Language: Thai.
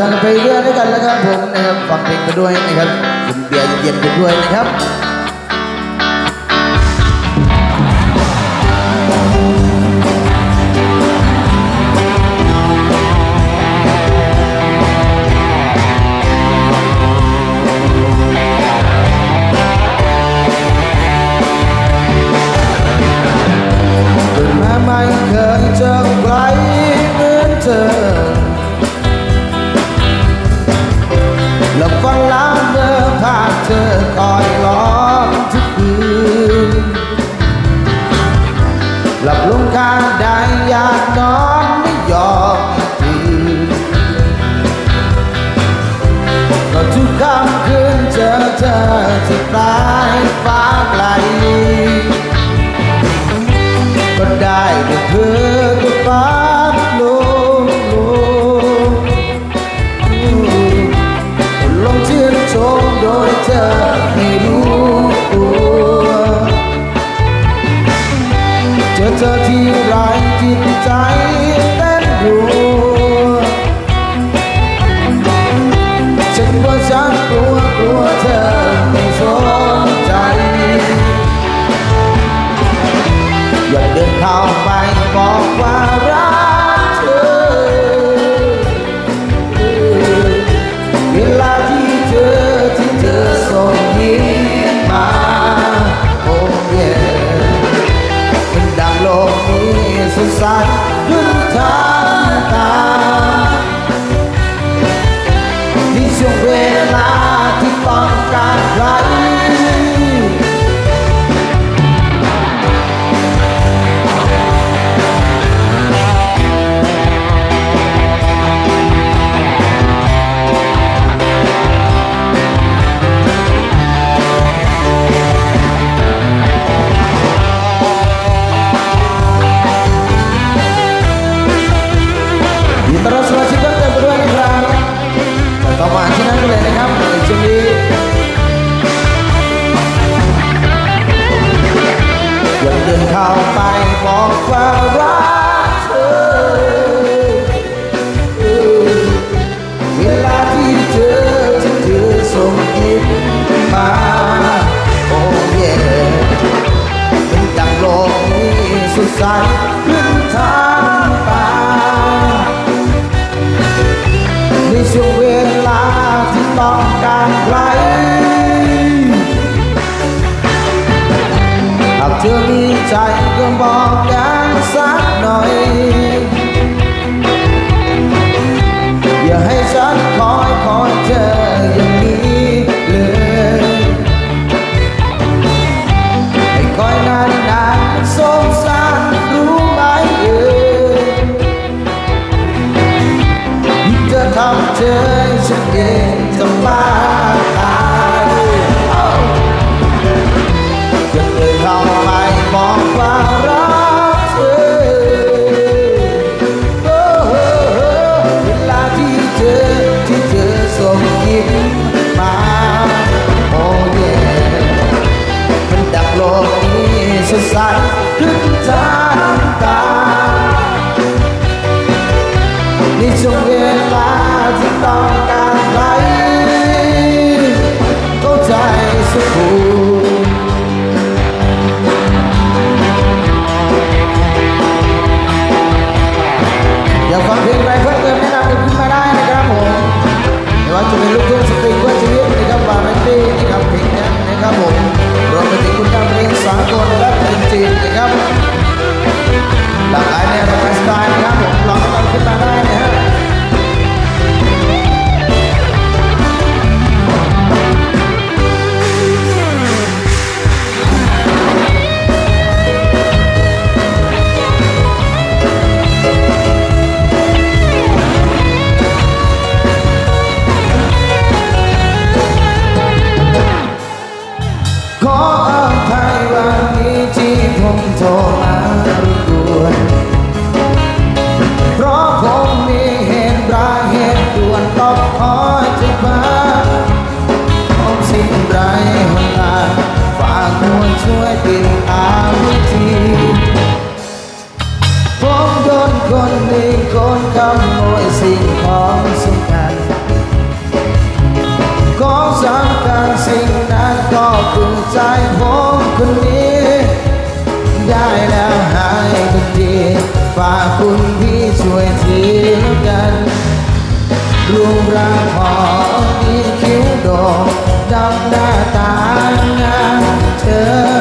ทางไปเรื่อยด้วยกันแล้วครับผมนะครับฟังเพลงไปด้วยนะครับกินเบียร์เย็นไปด้วยนะครับ จอเธอที่ไรจิตใจเต้นรัว การขึ้นทา ต่อมาที่นั่นเลยนะครับในช่วงนี้อย่าเดินเข้าไปบอกว่า การไกลหากเธอมีใจก็บอกกันสักหน่อย อย่าให้ฉันคอยคอยเธออย่างนี้เลยให้คอยนานนานสงสารรู้ไหมเออเธอทำเธอฉันเองทำไม 아 ลือกันรูปรางผอมมีคิ้วโด่งดำหน้าตางามเธอ